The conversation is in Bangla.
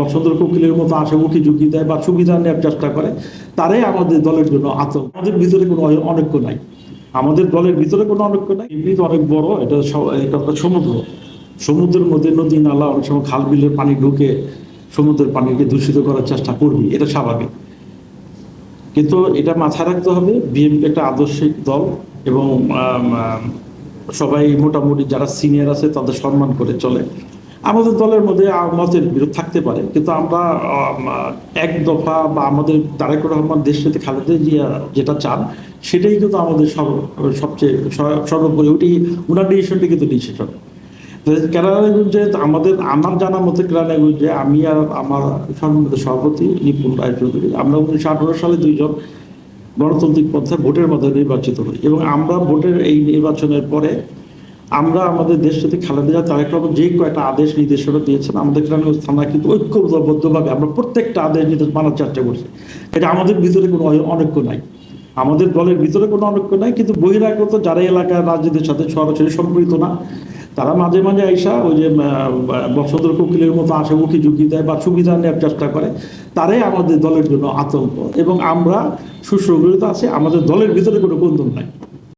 বসন্ত কোকিলের মতো আসে উকি ঝুঁকি দেয় বা সুবিধা নেওয়ার চেষ্টা করে, তারাই আমাদের দলের জন্য আতঙ্ক আমাদের ভিতরে কোনো অনৈক্য নাই। আমাদের দলের ভিতরে কোনো অনৈক্য নাই। এমনি তো অনেক বড়, এটা একটা সমুদ্র। সমুদ্রের মধ্যে নদী, নালা, অনেক সময় খাল বিলের পানি ঢুকে সমুদ্রের পানিকে দূষিত করার চেষ্টা করবি, এটা স্বাভাবিক। কিন্তু এটা মাথায় রাখতে হবে, বিএনপি একটা আদর্শিক দল এবং সবাই মোটামুটি যারা সিনিয়র আছে তাদের সম্মান করে চলে। আমাদের দলের মধ্যে মতের বিরোধ থাকতে পারে, কিন্তু আমরা এক দফা বা আমাদের তারেক রহমান দেশ সাথে খালেদা জিয়া যেটা চান, সেটাই কিন্তু আমাদের সবচেয়ে সর্বোপরি ওইটি ওনার ডিসিশনটি কিন্তু ডিসিশন কেরানীগঞ্জে আমাদের, আমার জানা মতে কেরানীগঞ্জে আমি আর আমার সম্মানিত সভাপতি নিপুণ রায় চৌধুরী, আমরা উনিশশো আঠারো সালে দুইজন গণতান্ত্রিক পন্থা ভোটের মাধ্যমে নির্বাচিত হই এবং আমরা ভোটের এই নির্বাচনের পরে আমরা আমাদের দেশ সাথে খালেদা জিয়া তারেক রহমান যে কয়েকটা আদেশ নির্দেশনা দিয়েছেন আমাদের কেরানীগঞ্জ থানা কিন্তু ঐক্যবদ্ধভাবে আমরা প্রত্যেকটা আদেশ নির্দেশ মানার চেষ্টা করছি। এটা আমাদের ভিতরে কোনো অনৈক্য নাই। আমাদের দলের ভিতরে কোনো অনৈক্য নাই কিন্তু বহিরাগত যারা এলাকার রাজনীতির সাথে সরাসরি সম্পৃক্ত না তারা মাঝে মাঝে আইসা ওই যে আহ, বসন্ত কোকিলের মতো উকি ঝুঁকি দেয় বা সুবিধা নেওয়ার চেষ্টা করে তারাই আমাদের দলের জন্য আতঙ্ক। এবং আমরা সুসংগঠিত আছে আমাদের দলের ভিতরে কোনো কন্দন নাই।